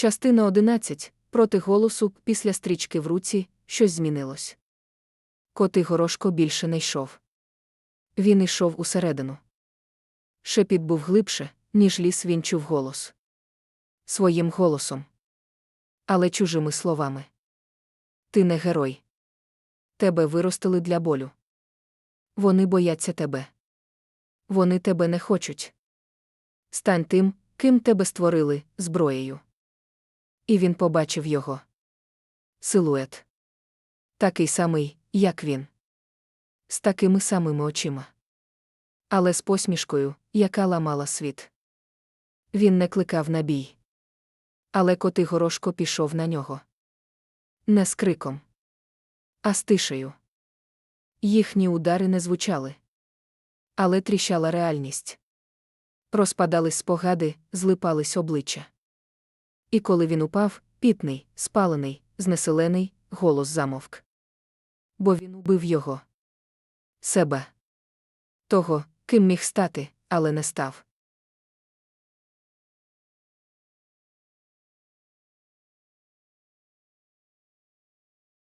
Частина 11. Проти голосу, після стрічки в руці, щось змінилось. Коти горошко більше не йшов. Він йшов усередину. Шепіт був глибше, ніж ліс він чув голос. Своїм голосом. Але чужими словами. Ти не герой. Тебе виростили для болю. Вони бояться тебе. Вони тебе не хочуть. Стань тим, ким тебе створили, зброєю. І він побачив його. Силует. Такий самий, як він. З такими самими очима. Але з посмішкою, яка ламала світ. Він не кликав на бій. Але коти горошко пішов на нього. Не з криком, а з тишею. Їхні удари не звучали. Але тріщала реальність. Розпадались спогади, злипались обличчя. І коли він упав, пітний, спалений, знеселений, голос замовк. Бо він убив його. Себе. Того, ким міг стати, але не став.